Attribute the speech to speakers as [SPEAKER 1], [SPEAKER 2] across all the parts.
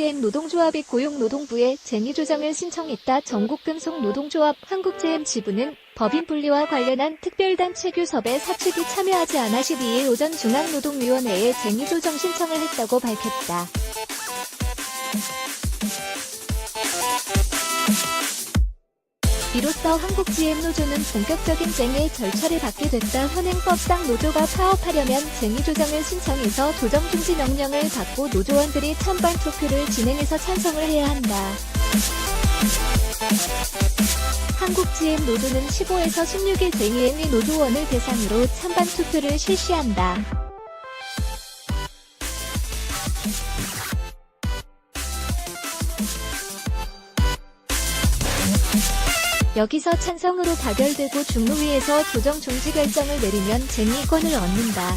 [SPEAKER 1] 노동조합이 고용노동부에 쟁의조정을 신청했다. 전국금속 노동조합 한국재엠 지부는 법인 분리와 관련한 특별단체 교섭에 사측이 참여하지 않아 12일 오전 중앙노동위원회에 쟁의조정 신청을 했다고 밝혔다. 이로써 한국GM노조는 본격적인 쟁의 절차를 받게 됐다. 현행법상 노조가 파업하려면 쟁의 조정을 신청해서 조정 중지 명령을 받고 노조원들이 찬반 투표를 진행해서 찬성을 해야 한다. 한국GM노조는 15에서 16일 쟁의행위 노조원을 대상으로 찬반 투표를 실시한다. 여기서 찬성으로 가결되고 중노위에서 조정 중지 결정을 내리면 쟁의권을 얻는다.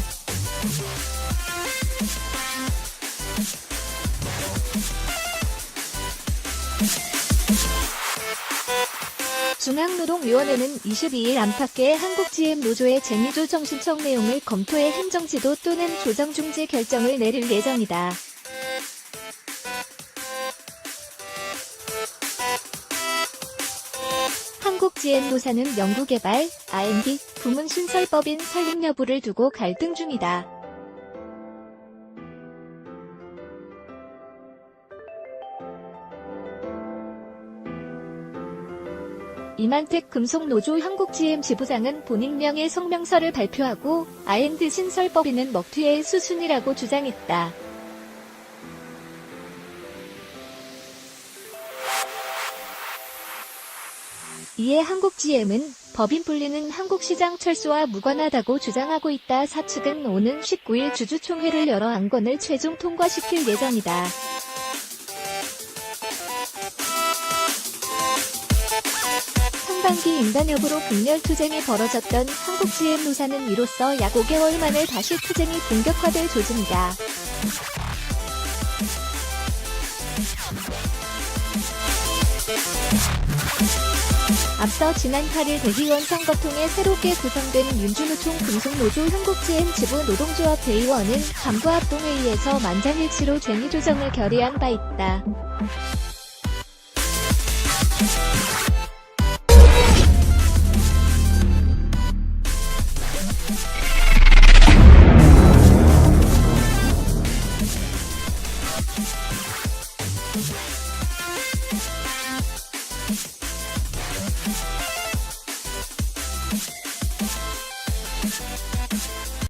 [SPEAKER 1] 중앙노동위원회는 22일 안팎의 한국GM 노조의 쟁의조정 신청 내용을 검토해 행정지도 또는 조정 중지 결정을 내릴 예정이다. 한국GM노사는 연구개발, R&D, 부문 신설법인 설립 여부를 두고 갈등 중이다. 이만택 금속노조 한국GM 지부장은 본인 명의 성명서를 발표하고 R&D 신설법인은 먹튀의 수순이라고 주장했다. 이에 한국GM은 법인 분리는 한국 시장 철수와 무관하다고 주장하고 있다. 사측은 오는 19일 주주총회를 열어 안건을 최종 통과시킬 예정이다. 상반기 여부로 극렬 투쟁이 벌어졌던 한국GM 노사는 이로써 약 5개월 만에 다시 투쟁이 본격화될 조짐이다. 앞서 지난 8일 대의원 선거 통해 새롭게 구성된 윤준우총 금속노조 한국GM 지부 노동조합 대의원은 간부합동회의에서 만장일치로 쟁의조정을 결의한 바 있다. Thank you.